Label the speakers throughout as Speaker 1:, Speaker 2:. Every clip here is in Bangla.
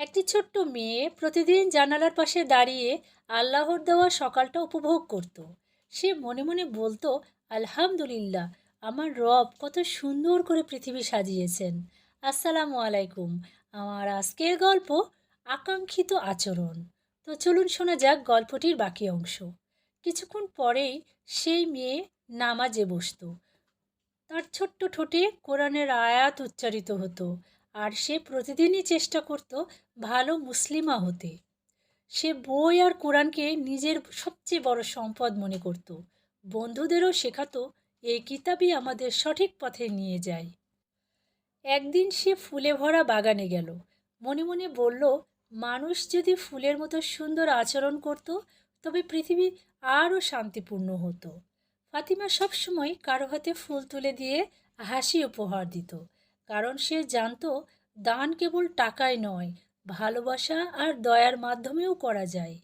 Speaker 1: একটি ছোট্ট মেয়ে প্রতিদিন জানালার পাশে দাঁড়িয়ে আল্লাহর দেওয়া সকালটা উপভোগ করত। সে মনে মনে বলতো, আলহামদুলিল্লাহ, আমার রব কত সুন্দর করে পৃথিবী সাজিয়েছেন। আসসালামু আলাইকুম। আমার আজকের গল্প আকাঙ্ক্ষিত আচরণ। তো চলুন শোনা যাক গল্পটির বাকি অংশ। কিছুক্ষণ পরেই সেই মেয়ে নামাজে বসতো। তার ছোট্ট ঠোঁটে কোরআনের আয়াত উচ্চারিত হতো। আর সে প্রতিদিনই চেষ্টা করত ভালো মুসলিমা হতে। সে বই আর কোরআনকে নিজের সবচেয়ে বড় সম্পদ মনে করত। বন্ধুদেরও শেখাতো, এই কিতাবই আমাদের সঠিক পথে নিয়ে যায়। একদিন সে ফুলে ভরা বাগানে গেল। মনে মনে বলল, মানুষ যদি ফুলের মতো সুন্দর আচরণ করত, তবে পৃথিবী আরও শান্তিপূর্ণ হতো। ফাতিমা সবসময় কারও হাতে ফুল তুলে দিয়ে হাসি উপহার দিত। কারণ সে জানতো দান কেবল টাকায় নয়, ভালোবাসা আর দয়ার মাধ্যমেও করা যায়।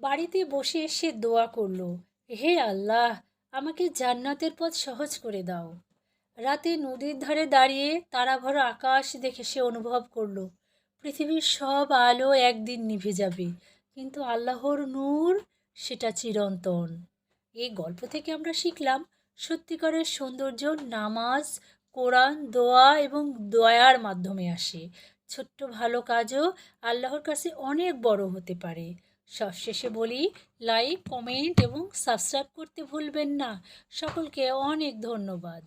Speaker 1: বাড়িতে বসে সে দোয়া করল, হে আল্লাহ, আমাকে জান্নাতের পথ সহজ করে দাও। রাতে নদীর ধারে দাঁড়িয়ে তারাভরা আকাশ দেখে সে অনুভব করল, পৃথিবীর সব আলো একদিন নিভে যাবে, কিন্তু আল্লাহর নূর সেটা চিরন্তন। এই গল্প থেকে আমরা শিখলাম, সত্যিকারের সৌন্দর্য, নামাজ কোরআন, দোয়া এবং দয়ার মাধ্যমে আসে। ছোট্ট ভালো কাজও আল্লাহর কাছে অনেক বড় হতে পারে। সবশেষে বলি লাইক কমেন্ট এবং সাবস্ক্রাইব করতে ভুলবেন না। সকলকে অনেক ধন্যবাদ।